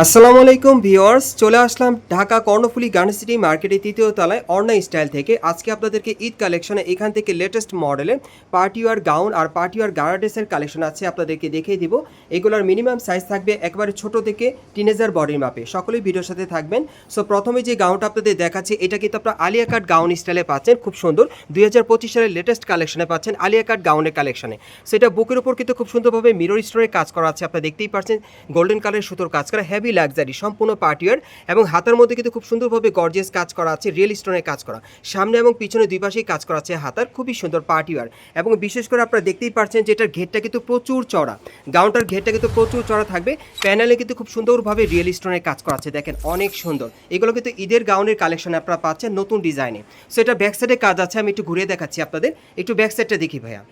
আসসালামু আলাইকুম ভিউয়ার্স, চলে আসলাম ঢাকা কর্ণফুলি গার্ডেন সিটি মার্কেটের তৃতীয় তলায় অর্ণা স্টাইল থেকে। আজকে আপনাদেরকে ঈদ কালেকশনে এখান থেকে লেটেস্ট মডেলের পার্টিওয়ার গাউন আর পার্টিওয়ার গার্ডেসের কালেকশন আছে আপনাদেরকে দেখিয়ে দিব। এগুলোর মিনিমাম সাইজ থাকবে একবারে ছোট থেকে টিনেজার বডির মাপে। সকলেই ভিডিওর সাথে থাকবেন। সো প্রথমে যে গাউনটা আপনাদের দেখাচ্ছি, এটা কিন্তু আপনার আলিয়া কাট গাউন স্টাইলে পাচ্ছেন, খুব সুন্দর। দুই হাজার পঁচিশ সালের লেটেস্ট কালেকশনে পাচ্ছেন আলিয়া কাট গাউনের কালেকশনে সেটা বুকের উপর কিন্তু খুব সুন্দরভাবে মিরর স্টোরে কাজ করা আছে, আপনারা দেখতেই পাচ্ছেন গোল্ডেন কালারের সুতোর কাজ করা হেভি লাক্সারি সম্পূর্ণ পার্টিয়ার এবং হাতার মধ্যে কিন্তু খুব সুন্দরভাবে গর্জেস কাজ করা আছে রিয়েল স্টোনের কাজ করা। সামনে এবং পিছনে দুই পাশেই কাজ করা আছে হাতার, খুবই সুন্দর পার্টিয়ার এবং বিশেষ করে আপনারা দেখতেই পাচ্ছেন যে এটার ঘেরটা কিন্তু প্রচুর চড়া গাউনটার ঘেরটা কিন্তু প্রচুর চড়া থাকবে। প্যানেলে কিন্তু খুব সুন্দরভাবে রিয়েল স্টোনের কাজ করা আছে, দেখেন অনেক সুন্দর। এগুলো কিন্তু ঈদের গাউনের কালেকশন আপনারা পাচ্ছেন নতুন ডিজাইনে সো এটা ব্যাক সাইডে কাজ আছে, আমি একটু ঘুরিয়ে দেখাচ্ছি আপনাদের। একটু ব্যাক সাইডটা দেখি ভাইয়া।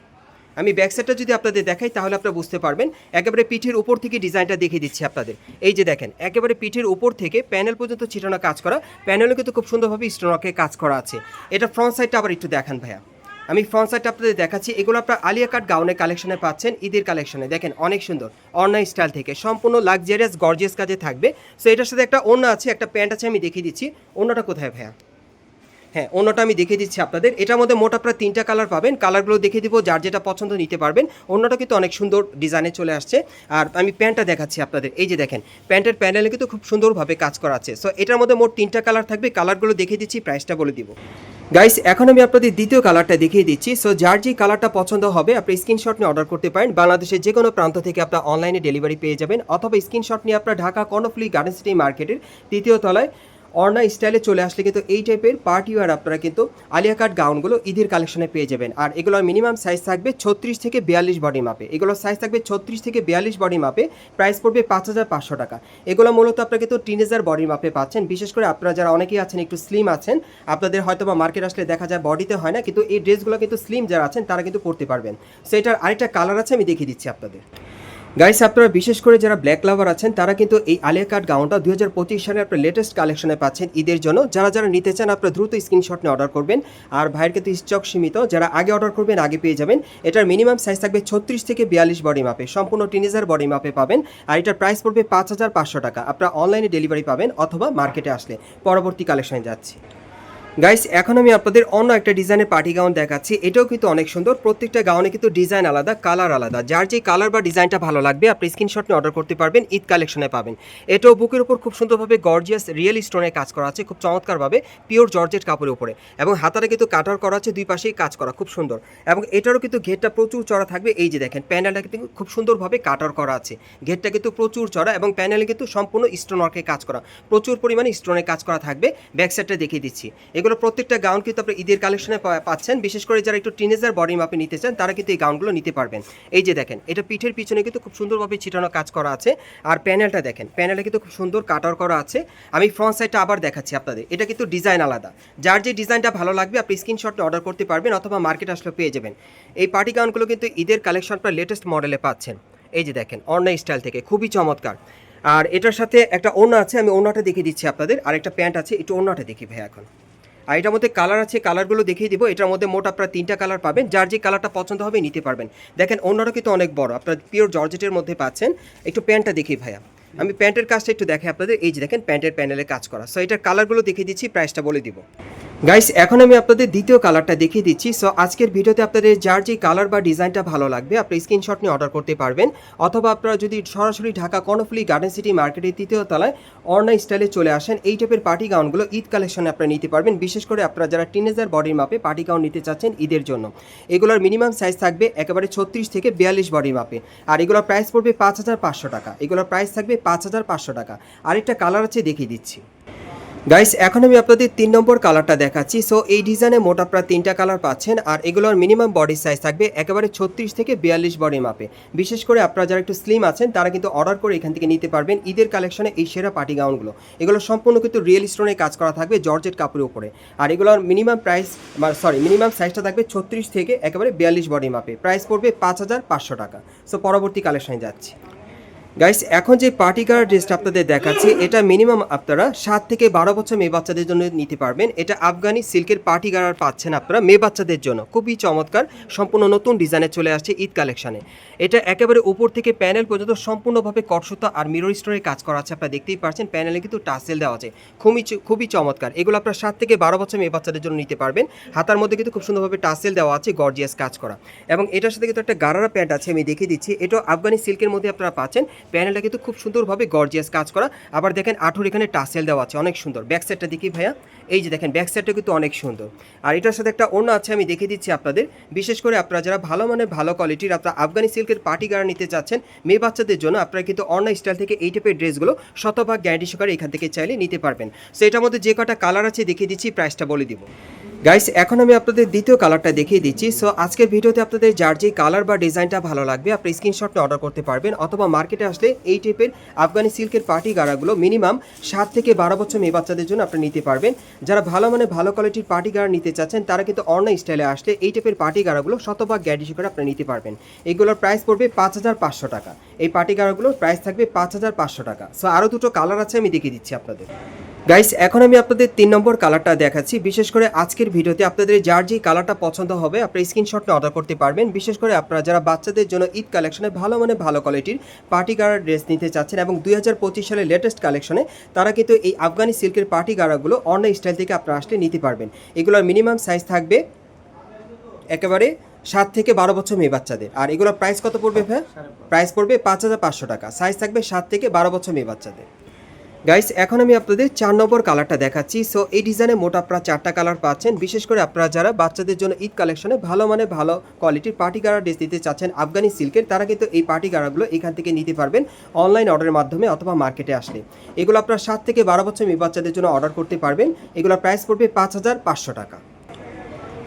আমি ব্যাক সাইডটা যদি আপনাদের দেখাই, তাহলে আপনারা বুঝতে পারবেন, একেবারে পিঠের উপর থেকে ডিজাইনটা দেখিয়ে দিচ্ছি আপনাদের। এই যে দেখেন, একেবারে পিঠের উপর থেকে প্যানেল পর্যন্ত ছিটানো কাজ করা। প্যানেলও কিন্তু খুব সুন্দরভাবে স্টোনকে কাজ করা আছে। এটা ফ্রন্ট সাইডটা আবার একটু দেখান ভাইয়া। আমি ফ্রন্ট সাইডটা আপনাদের দেখাচ্ছি। এগুলো আপনার আলিয়া কাট গাউনের কালেকশনে পাচ্ছেন, ঈদের কালেকশনে দেখেন, অনেক সুন্দর অনলাইন স্টাইল থেকে। সম্পূর্ণ লাক্সারিয়াস গর্জিয়াস কাজে থাকবে। সো এটার সাথে একটা অন্য আছে, একটা প্যান্ট আছে, আমি দেখিয়ে দিচ্ছি। অন্যটা কোথায় ভাইয়া? হ্যাঁ অন্যটা আমি দেখে দিচ্ছি আপনাদের। এটার মধ্যে মোট আপনারা তিনটা কালার পাবেন। কালারগুলো দেখে দিব, যার যেটা পছন্দ নিতে পারবেন। অন্যটা কিন্তু অনেক সুন্দর ডিজাইনে চলে আসছে। আর আমি প্যান্টটা দেখাচ্ছি আপনাদের। এই যে দেখেন, প্যান্টের প্যানেলে কিন্তু খুব সুন্দরভাবে কাজ করা আছে। সো এটার মধ্যে মোট তিনটা কালার থাকবে। কালারগুলো দেখে দিচ্ছি প্রাইসটা বলে দিব। গাইস এখন আমি আপনাদের দ্বিতীয় কালারটা দেখিয়ে দিচ্ছি। সো যার যে কালারটা পছন্দ হবে, আপনি স্ক্রিনশট নিয়ে অর্ডার করতে পারেন। বাংলাদেশের যে কোনো প্রান্ত থেকে আপনার অনলাইনে ডেলিভারি পেয়ে যাবেন। অথবা স্ক্রিনশট নিয়ে আপনার ঢাকা কর্ণফুলি গার্ডেন সিটি মার্কেটের তৃতীয় তলায় অর্ণা স্টাইলে চলে আসলে কিন্তু এই টাইপের পার্টি ওয়ার আপনারা কিন্তু আলিয়া কাট গাউনগুলো ঈদের কালেকশনে পেয়ে যাবেন। আর এগুলোর মিনিমাম সাইজ থাকবে ছত্রিশ থেকে বিয়াল্লিশ বডি মাপে এগুলোর সাইজ থাকবে ছত্রিশ থেকে বিয়াল্লিশ বডি মাপে প্রাইস পড়বে পাঁচ হাজার পাঁচশো টাকা। এগুলো মূলত আপনারা কিন্তু টিনেজার বডি মাপে পাচ্ছেন। বিশেষ করে আপনারা যারা অনেকেই আছেন, একটু স্লিম আছেন, আপনাদের হয়তো বা মার্কেট আসলে দেখা যায় বডিতে হয় না, কিন্তু এই ড্রেসগুলো কিন্তু স্লিম যারা আছেন, তারা কিন্তু পরতে পারবেন। সেটার আরেকটা কালার আছে, আমি দেখিয়ে দিচ্ছি আপনাদের। গাইস আপনারা বিশেষ করে যারা ব্ল্যাক লাভার আছেন, তারা কিন্তু এই আলিয়া কাট গাউনটা দুই হাজার পঁচিশ সালে আপনার লেটেস্ট কালেকশনে পাচ্ছেন ঈদের জন্য। যারা যারা নিতে চান, আপনারা দ্রুত স্ক্রিনশট নিয়ে অর্ডার করবেন। আর ভাইয়ের কিন্তু স্টক সীমিত, যারা আগে অর্ডার করবেন, আগে পেয়ে যাবেন। এটার মিনিমাম সাইজ থাকবে ছত্রিশ থেকে বিয়াল্লিশ বডি মাপে সম্পূর্ণ টিনেজার বডি মাপে পাবেন। আর এটার প্রাইস পড়বে পাঁচ হাজার পাঁচশো টাকা। আপনারা অনলাইনে ডেলিভারি পাবেন অথবা মার্কেটে আসলে। পরবর্তী কালেকশনে যাচ্ছি। গাইস এখন আমি আপনাদের অন্য একটা ডিজাইনের পার্টি গাউন দেখাচ্ছি। এটাও কিন্তু অনেক সুন্দর। প্রত্যেকটা গাউনে কিন্তু ডিজাইন আলাদা কালার আলাদা। যার যে কালার বা ডিজাইনটা ভালো লাগবে, আপনি স্ক্রিনশট নিয়ে অর্ডার করতে পারবেন, ঈদ কালেকশনে পাবেন। এটাও বুকের উপর খুব সুন্দরভাবে গর্জিয়াস রিয়েল স্টোনের কাজ করা আছে, খুব চমৎকারভাবে পিওর জর্জেট কাপড়ের উপরে। এবং হাতারে কিন্তু কাটার করা আছে, দুই পাশেই কাজ করা, খুব সুন্দর। এবং এটারও কিন্তু ঘেরটা প্রচুর চড়া থাকবে। এই যে দেখেন প্যানেলটা কিন্তু খুব সুন্দরভাবে কাটার করা আছে। ঘেরটা কিন্তু প্রচুর চড়া এবং প্যানেলে কিন্তু সম্পূর্ণ স্টোন ওয়ার্কের কাজ করা। প্রচুর পরিমাণে স্টোনের কাজ করা থাকবে। ব্যাক সাইডটা দেখিয়ে দিচ্ছি। এগুলো প্রত্যেকটা গাউন কিন্তু আপনি ঈদের কালেকশনে পাচ্ছেন। বিশেষ করে যারা একটু টিনেজার বডি মাপে নিতে চান, তারা কিন্তু এই গাউনগুলো নিতে পারবেন। এই যে দেখেন, এটা পিঠের পিছনে কিন্তু খুব সুন্দরভাবে ছিটানো কাজ করা আছে। আর প্যানেলটা দেখেন প্যানেলে কিন্তু খুব সুন্দর কাটার করা আছে। আমি ফ্রন্ট সাইডটা আবার দেখাচ্ছি আপনাদের। এটা কিন্তু ডিজাইন আলাদা। যার যে ডিজাইনটা ভালো লাগবে, আপনি স্ক্রিনশট অর্ডার করতে পারবেন অথবা মার্কেট আসলে পেয়ে যাবেন। এই পার্টি গাউনগুলো কিন্তু ঈদের কালেকশন কালেকশনটা লেটেস্ট মডেলে পাচ্ছেন। এই যে দেখেন, অন্য স্টাইল থেকে, খুবই চমৎকার। আর এটার সাথে একটা ওড়না আছে, আমি ওনাটা দেখিয়ে দিচ্ছি আপনাদের। আর একটা প্যান্ট আছে, একটু ওড়নাটা দেখি ভাই এখন। আর এটার মধ্যে কালার আছে কালারগুলো দেখিয়ে দিব। এটার মধ্যে মোট আপনারা তিনটা কালার পাবেন। যার যে কালারটা পছন্দ হবে নিতে পারবেন। দেখেন, অন্যরা কিন্তু অনেক বড়। আপনার পিওর জর্জেটের মধ্যে পাচ্ছেন। একটু প্যান্টটা দেখি ভাইয়া। আমি প্যান্টের কাজটা একটু দেখে আপনাদের। এই যে দেখেন, প্যান্টের প্যানেলে কাজ করা। সো এটার কালারগুলো দেখিয়ে দিচ্ছি প্রাইসটা বলে দিব। গাইস এখন আমি আপনাদের দ্বিতীয় কালারটা দেখিয়ে দিচ্ছি। সো আজকের ভিডিওতে আপনাদের যার যে কালার বা ডিজাইনটা ভালো লাগবে, আপনি স্ক্রিনশট নিয়ে অর্ডার করতে পারবেন। অথবা আপনারা যদি সরাসরি ঢাকা কর্ণফুলি গার্ডেন সিটি মার্কেটের তৃতীয় তলায় অর্ণা স্টাইলে চলে আসেন, এই টাইপের পার্টি গাউনগুলো ঈদ কালেকশনে আপনারা নিতে পারবেন। বিশেষ করে আপনারা যারা টিনেজার বডির মাপে পার্টি গাউন নিতে চাচ্ছেন ঈদের জন্য। এগুলোর মিনিমাম সাইজ থাকবে একেবারে ছত্রিশ থেকে বিয়াল্লিশ বডির মাপে আর এগুলোর প্রাইস পড়বে পাঁচ হাজার পাঁচশো টাকা। এগুলোর প্রাইস থাকবে পাঁচ হাজার পাঁচশো টাকা। আরেকটা কালার আছে দেখিয়ে দিচ্ছি। গাইস এখন আমি আপনাদের তিন নম্বর কালারটা দেখাচ্ছি। সো এই ডিজাইনে মোট আপনারা তিনটা কালার পাচ্ছেন, আর এগুলোর মিনিমাম বডি সাইজ থাকবে একেবারে ছত্রিশ থেকে বিয়াল্লিশ বডি মাপে বিশেষ করে আপনারা যারা একটু স্লিম আছেন, তারা কিন্তু অর্ডার করে এখান থেকে নিতে পারবেন ঈদের কালেকশনে এই সেরা পার্টি গাউনগুলো এগুলো সম্পূর্ণ কিন্তু রিয়েল স্টোনে কাজ করা থাকবে জর্জেট কাপড়ের উপরে। আর এগুলোর মিনিমাম প্রাইস সরি মিনিমাম সাইজটা থাকবে ছত্রিশ থেকে একেবারে বিয়াল্লিশ বডি মাপে প্রাইস পড়বে পাঁচ হাজার পাঁচশো টাকা। সো পরবর্তী কালেকশনে যাচ্ছি। গাইস এখন যে পার্টি কালার ড্রেসটা আপনাদের দেখাচ্ছি, এটা মিনিমাম আপনারা সাত থেকে বারো বছর মেয়ে বাচ্চাদের জন্য নিতে পারবেন। এটা আফগানি সিল্কের পার্টি কালার পাচ্ছেন আপনারা মেয়ে বাচ্চাদের জন্য। খুবই চমৎকার, সম্পূর্ণ নতুন ডিজাইনে চলে আসছে ঈদ কালেকশনে এটা একেবারে উপর থেকে প্যানেল পর্যন্ত সম্পূর্ণভাবে কটসুতা আর মিরর স্টোরে কাজ করা আছে, আপনারা দেখতেই পারছেন। প্যানেলে কিন্তু টাসেল দেওয়া আছে। খুবই খুবই চমৎকার। এগুলো আপনারা সাত থেকে বারো বছর মেয়ে বাচ্চাদের জন্য নিতে পারবেন। হাতার মধ্যে কিন্তু খুব সুন্দরভাবে টাসেল দেওয়া আছে গর্জিয়াস কাজ করা। এবং এটার সাথে কিন্তু একটা গারারা প্যান্ট আছে, আমি দেখিয়ে দিচ্ছি। এটাও আফগানি সিল্কের মধ্যে আপনারা পাচ্ছেন। প্যানেলটা কিন্তু খুব সুন্দরভাবে গর্জিয়াস কাজ করা। আবার দেখেন আঠুর এখানে টাসেল দেওয়া আছে, অনেক সুন্দর। ব্যাক সাইডটা দেখি ভাইয়া। এই যে দেখেন ব্যাক সাইডটা কিন্তু অনেক সুন্দর। আর এটার সাথে একটা অন্য আছে, আমি দেখিয়ে দিচ্ছি আপনাদের। বিশেষ করে আপনারা যারা ভালো মানের ভালো কোয়ালিটির আপনারা আফগানি সিল্কের পার্টি গাড়া নিতে চাচ্ছেন, মেয়ে বাচ্চাদের জন্য আপনারা কিন্তু অন্য স্টাইল থেকে এই টাইপের ড্রেসগুলো শতভাগ গ্যারান্টি সহকারে এখান থেকে চাইলে নিতে পারবেন। সো এটার মধ্যে যে কটা কালার আছে দেখিয়ে দিচ্ছি প্রাইসটা বলে দিব। গাইস এখন আমি আপনাদের দ্বিতীয় কালারটা দেখিয়ে দিচ্ছি। সো আজকের ভিডিওতে আপনাদের যার যে কালার বা ডিজাইনটা ভালো লাগবে, আপনি স্ক্রিনশট অর্ডার করতে পারবেন। অথবা মার্কেটে আসলে এই টাইপের আফগানি সিল্কের পার্টি গাড়াগুলো মিনিমাম সাত থেকে বারো বছর মেয়ে বাচ্চাদের জন্য আপনি নিতে পারবেন। যারা ভালো মানে ভালো কোয়ালিটির পার্টি গাড়া নিতে চাচ্ছেন, তারা কিন্তু অন্য স্টাইলে আসলে এই টাইপের পার্টি গাড়াগুলো শতভাগ গ্যারান্টি করে আপনি নিতে পারবেন। এগুলোর প্রাইস পড়বে পাঁচ হাজার পাঁচশো টাকা। এই পার্টি গাড়াগুলোর প্রাইস থাকবে পাঁচ হাজার পাঁচশো টাকা। সো আরও দুটো কালার আছে আমি দেখিয়ে দিচ্ছি আপনাদের। গাইস এখন আমি আপনাদের তিন নম্বর কালারটা দেখাচ্ছি। বিশেষ করে আজকের ভিডিওতে আপনাদের যার যেই কালারটা পছন্দ হবে আপনারা স্ক্রিনশট অর্ডার করতে পারবেন। বিশেষ করে আপনারা যারা বাচ্চাদের জন্য ঈদ কালেকশনে ভালো মানে ভালো কোয়ালিটির পার্টি গাড়ার ড্রেস নিতে চাচ্ছেন এবং দুই হাজার পঁচিশ সালের লেটেস্ট কালেকশনে তারা কিন্তু এই আফগানি সিল্কের পার্টি গাড়াগুলো অন্য স্টাইল থেকে আপনারা আসলে নিতে পারবেন। এগুলোর মিনিমাম সাইজ থাকবে একেবারে সাত থেকে বারো বছর মেয়ে বাচ্চাদের। আর এগুলোর প্রাইস কত পড়বে ভাই? প্রাইস পড়বে পাঁচ হাজার পাঁচশো টাকা। সাইজ থাকবে সাত থেকে বারো বছর মেয়ে বাচ্চাদের। গাইস এখন আমি আপনাদের চার নম্বর কালারটা দেখাচ্ছি। সো এই ডিজাইনে মোট আপনারা চারটা কালার পাচ্ছেন। বিশেষ করে আপনারা যারা বাচ্চাদের জন্য ঈদ কালেকশনে ভালো মানে ভালো কোয়ালিটির পার্টি গাড়া ড্রেস দিতে চাচ্ছেন আফগানি সিল্কের, তারা কিন্তু এই পার্টি গাড়াগুলো এখান থেকে নিতে পারবেন অনলাইন অর্ডারের মাধ্যমে অথবা মার্কেটে আসলে। এগুলো আপনারা সাত থেকে বারো বছর মেয়ে বাচ্চাদের জন্য অর্ডার করতে পারবেন। এগুলোর প্রাইস পড়বে পাঁচ হাজার পাঁচশো টাকা।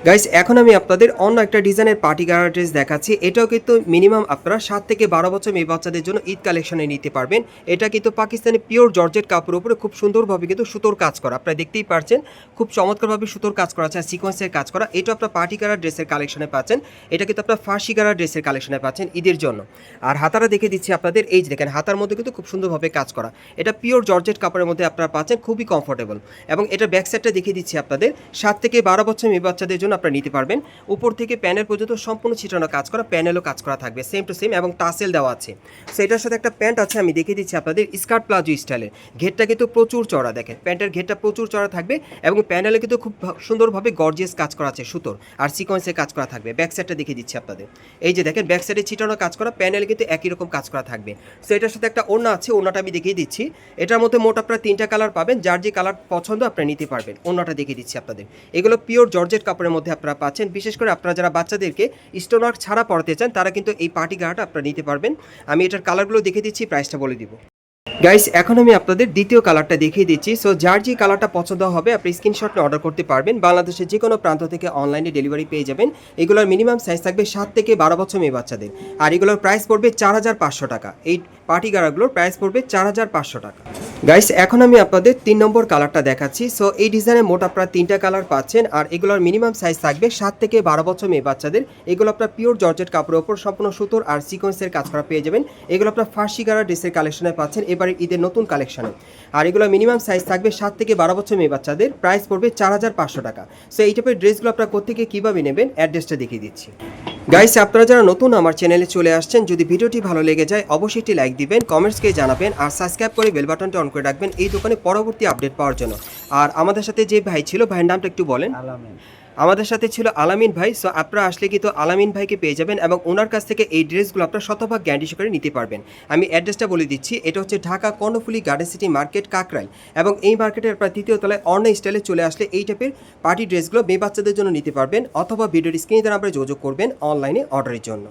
গাইস এখন আমি আপনাদের অন্য একটা ডিজাইনের পার্টি গাড়া ড্রেস দেখাচ্ছি। এটাও কিন্তু মিনিমাম আপনারা সাত থেকে বারো বছর মেয়ে বাচ্চাদের জন্য ঈদ কালেকশনে নিতে পারবেন। এটা কিন্তু পাকিস্তানি পিওর জর্জেট কাপড়ের উপরে খুব সুন্দরভাবে কিন্তু সুতোর কাজ করা। আপনারা দেখতেই পারছেন, খুব চমৎকারভাবে সুতোর কাজ করা আছে সিকোয়েন্সের কাজ করা। এটা আপনার পার্টি গাড়া ড্রেসের কালেকশনে পাচ্ছেন। এটা কিন্তু আপনার ফার্সি গাড়া ড্রেসের কালেকশনে পাচ্ছেন ঈদের জন্য। আর হাতারা দেখে দিচ্ছি আপনাদের, এই যে দেখেন, হাতার মধ্যে কিন্তু খুব সুন্দরভাবে কাজ করা। এটা পিওর জর্জেট কাপড়ের মধ্যে আপনারা পাচ্ছেন, খুবই কমফোর্টেবল এবং এটা ব্যাক সাইডটা দেখিয়ে দিচ্ছি আপনাদের, সাত থেকে বারো বছর মেয়ে বাচ্চাদের জন্য আপনারা নিতে পারবেন। উপর থেকে প্যানেল পর্যন্ত সম্পূর্ণ ছিটানো কাজ করা, প্যানেলও কাজ করা থাকবে সেম টু সেম এবং টাসেল দেওয়া আছে। সো এটার সাথে একটা প্যান্ট আছে, আমি দেখিয়ে দিচ্ছি আপনাদের, স্কার্ট প্লাজো স্টাইলের। ঘেরটা কিন্তু প্রচুর চড়া দেখেন। প্যান্টের ঘেরটা প্রচুর চড়া থাকবে, এবং প্যানেলে কিন্তু খুব সুন্দরভাবে গর্জিয়াস কাজ করা আছে, সুতোর, আর সিকোয়েন্সের কাজ করা থাকবে। ব্যাক সাইডটা দেখিয়ে দিচ্ছি আপনাদের। এই যে দেখেন ব্যাক সাইডে ছিটানো কাজ করা, প্যানেলে কিন্তু একই রকম কাজ করা থাকবে। সো এটার সাথে একটা ওড়না আছে, ওড়নাটা আমি দেখিয়ে দিচ্ছি। এটার মধ্যে মোট আপনারা তিনটা কালার পাবেন, যার যে কালার পছন্দ আপনারা নিতে পারবেন। ওড়নাটা দেখিয়ে দিচ্ছি আপনাদের। এগুলো পিওর জর্জেট কাপড়ের মধ্যে আপনারা পাচ্ছেন। বিশেষ করে আপনারা যারা বাচ্চাদেরকে স্টোনওয়ার্ক ছাড়া পড়াতে চান, তারা কিন্তু এই পার্টি গাড়াটা আপনারা নিতে পারবেন। আমি এটার কালারগুলো দেখে দিচ্ছি প্রাইসটা বলে দিব। গাইস এখন আমি আপনাদের দ্বিতীয় কালারটা দেখিয়ে দিচ্ছি। সো যার যে কালারটা পছন্দ হবে, আপনি স্ক্রিনশট অর্ডার করতে পারবেন। বাংলাদেশের যে কোনো প্রান্ত থেকে অনলাইনে ডেলিভারি পেয়ে যাবেন। এগুলোর মিনিমাম সাইজ থাকবে সাত থেকে বারো বছর মেয়ে বাচ্চাদের। আর এগুলোর প্রাইস পড়বে চার হাজার পাঁচশো টাকা। এই পার্টি গাড়াগুলোর প্রাইস পড়বে চার হাজার পাঁচশো টাকা। গাইস এখন আমি আপনাদের তিন নম্বর কালারটা দেখাচ্ছি। সো এই ডিজাইনে মোট আপনারা তিনটা কালার পাচ্ছেন। আর এগুলোর মিনিমাম সাইজ থাকবে সাত থেকে বারো বছর মেয়ে বাচ্চাদের। এগুলো আপনার পিওর জর্জেট কাপড়ের ওপর সম্পূর্ণ সুতোর আর সিকোয়েন্সের কাজ করা পেয়ে যাবেন। এগুলো আপনার ফার্সি গাড়া ড্রেসের কালেকশনে পাচ্ছেন। এবারে ঈদের নতুন কালেকশনে। আর এগুলো মিনিমাম সাইজ থাকবে সাত থেকে বারো বছর মেয়ে বাচ্চাদের। প্রাইস পড়বে চার হাজার পাঁচশো টাকা। সো এই টাইপের ড্রেসগুলো আপনারা কোথেকে কীভাবে নেবেন অ্যাড্রেসটা দেখিয়ে দিচ্ছি। গাইস আপনারা যারা নতুন আমার চ্যানেলে চলে আসছেন, যদি ভিডিওটি ভালো লেগে যায়, অবশ্যই একটি লাইক দিবেন কমেন্টসকে জানাবেন, আর সাবস্ক্রাইব করে বেল বাটনটা অন করে রাখবেন এই দোকানে পরবর্তী আপডেট পাওয়ার জন্য। আর আমাদের সাথে যে ভাই ছিল, ভাইয়ের নামটা একটু বলেন। আমাদের সাথে ছিল আলামিন ভাই সো আপনারা আসলে কিন্তু আলামিন ভাইকে পেয়ে যাবেন এবং ওনার কাছ থেকে এই ড্রেসগুলো আপনার শতভাগ গ্যারান্টি সহকারে নিতে পারবেন। আমি অ্যাড্রেসটা বলে দিচ্ছি, এটা হচ্ছে Dhaka Karnaphuli garden city market Kakrail. এবং এই মার্কেটের আপনার তৃতীয় তলায় অন্য স্টাইলে চলে আসলে এই টাইপের পার্টি ড্রেসগুলো মেয়ে বাচ্চাদের জন্য নিতে পারবেন, অথবা ভিডিওর স্ক্রিনে দ্বারা আপনারা যোগাযোগ করবেন অনলাইনে অর্ডারের জন্য।